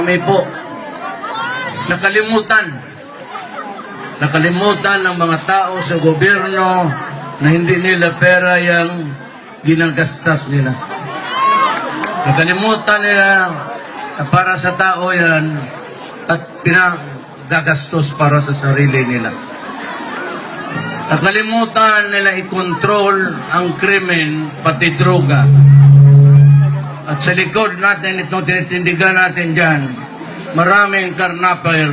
Marami po. Nakalimutan. Nakalimutan ng mga tao sa gobyerno na hindi nila pera yung ginagastos nila. Nakalimutan nila na para sa tao yan at pinagagastos para sa sarili nila. Nakalimutan nila i-control ang krimen, pati droga. At sa likod natin, itong tinitindigan natin dyan, maraming karnapper,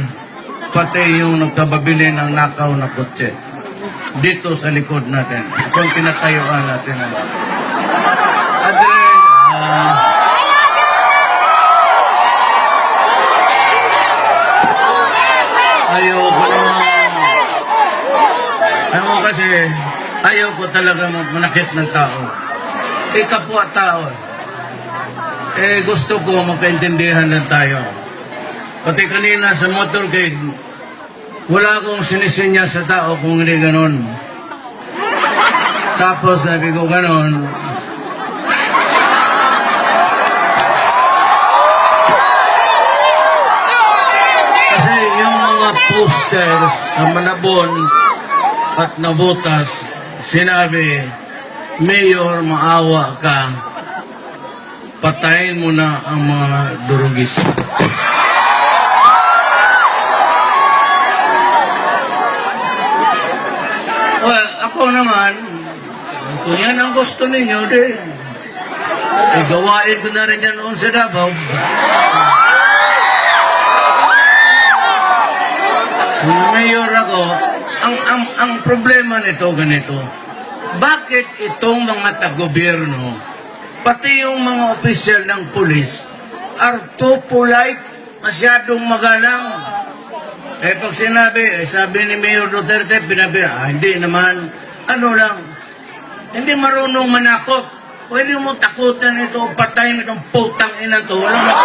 pati yung nagkababili ng nakaw na kotse. Dito sa likod natin. Itong pinatayuan natin. Adre, ah, ayaw ko naman. Ano kasi, ayaw ko talaga manakit ng tao. Eh, kapwa tao. Eh, gusto ko magkaintindihan lang tayo. Pati kanina sa motorcade, wala akong sinisinya sa tao kung hindi ganon. Tapos sabi ko ganon, Kasi yung mga posters sa Malabon at nabutas, sinabi, Mayor, maawa ka, patayin mo na ang mga durugis. Well, ako naman, kung yan ang gusto ninyo, di, eh, gawain ko na rin yan noon sa Davao. Kung mayor ako, ang, ang, ang problema nito ganito, bakit itong mga tagobyerno, pati yung mga opisyal ng pulis, are too polite, masyadong magalang. Eh pag sinabi, eh, sabi ni Mayor Duterte, pinabi, ah, hindi naman, ano lang, hindi marunong manakot. Pwede mo takutan ito, patayin itong putang ina to. Walang ma-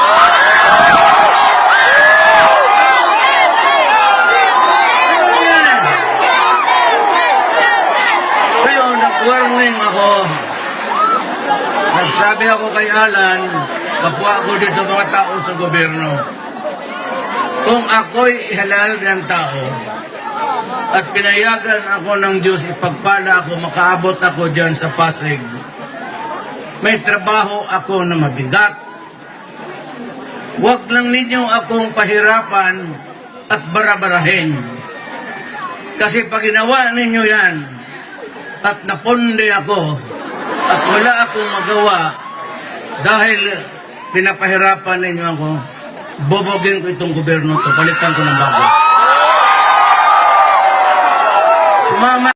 yan? Kaya nag-warning ako. Nagsabi ako kay Alan, kapwa ako dito mga tao sa gobyerno. Kung ako'y halal ng tao, at pinayagan ako ng Diyos, ipagpala ako, makaabot ako dyan sa Pasig, may trabaho ako na mabigat. Huwag lang ninyo akong pahirapan at barabarahin. Kasi pag ginawa ninyo yan, at napundi ako, at wala akong magawa, dahil pinapahirapan ninyo ako, bobogin ko itong gobyerno to, palitan ko ng bago. Sumama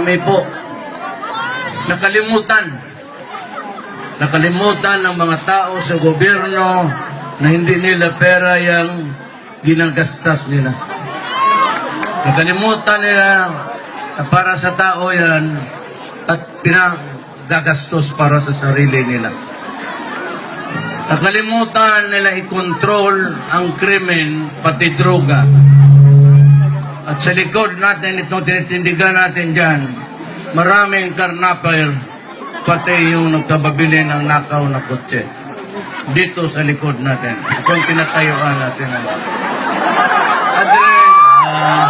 Marami po. Nakalimutan. Nakalimutan ng mga tao sa gobyerno na hindi nila pera yung ginagastos nila. Nakalimutan nila na para sa tao yan at pinagagastos para sa sarili nila. Nakalimutan nila i-control ang krimen, pati droga. At sa likod natin, itong tinitindigan natin dyan, maraming karnapper, pati yung nagtababili ng nakaw na kotse. Dito sa likod natin. Itong tinatayuan natin. Adre, ah,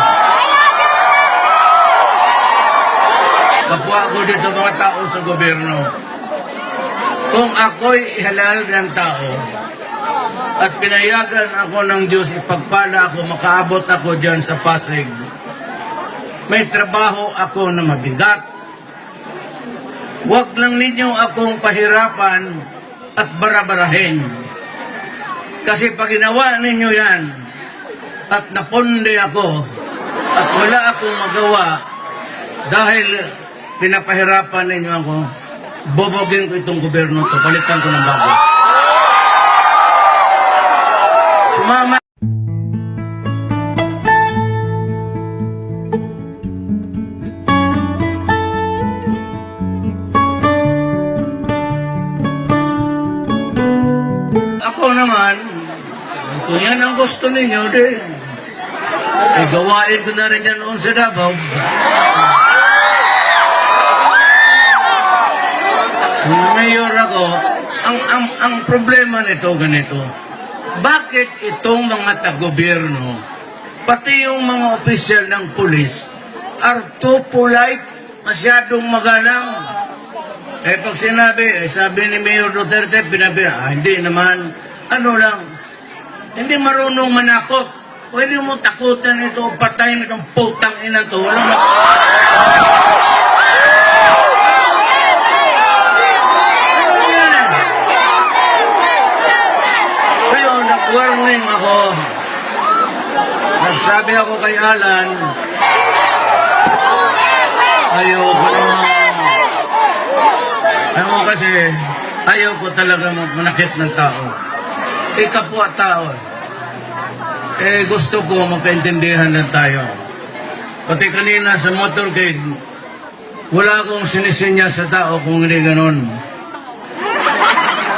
kapwa ko dito mga tao sa gobyerno. Kung ako'y halal ng tao, at pinayagan ako ng Diyos, ipagpala ako, makaabot ako dyan sa Pasig. May trabaho ako na mabigat. Huwag lang ninyo akong pahirapan at barabarahin. Kasi pag ginawa ninyo yan, at napundi ako, at wala akong magawa, dahil pinapahirapan ninyo ako, bobogin ko itong gobyerno to, palitan ko ng bago. Sumama Ako naman, kung yan ang gusto ninyo, di, eh, gawain ko na rin yan noon sa Davao. Kung mayor ako, ang, ang, ang problema nito ganito, bakit itong mga tagobyerno, pati yung mga opisyal ng pulis, are too polite, masyadong magalang. Eh pag sinabi, eh, sabi ni Mayor Duterte, pinabi, ah, hindi naman, ano lang, hindi marunong manakot. Pwede mo takutan ito, patayin itong putang ina to. Walang ma- Ano yan eh? Kaya nag-warning ako. Nagsabi ako kay Alan, ayaw ko naman. Ano kasi, ayaw ko talaga manakit ng tao. Eh, kapwa tao. Eh, gusto ko magkaintindihan lang tayo. Pati kanina sa motorcade, wala akong sinisinya sa tao kung hindi ganon.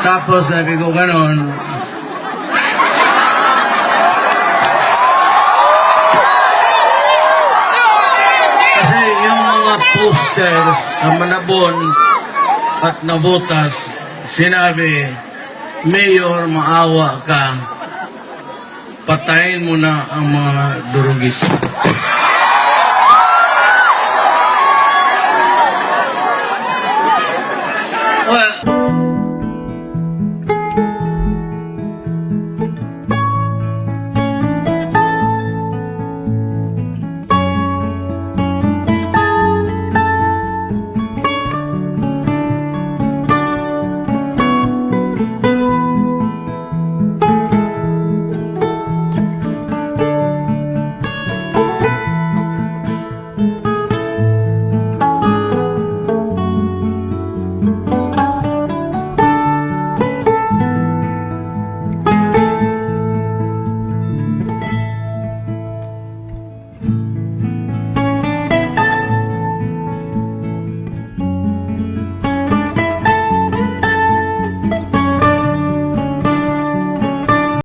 Tapos sabi ko ganon, poster sa Manabon at nabutas, sinabi, Mayor, maawa ka. Patayin mo na ang mga durugis. Well,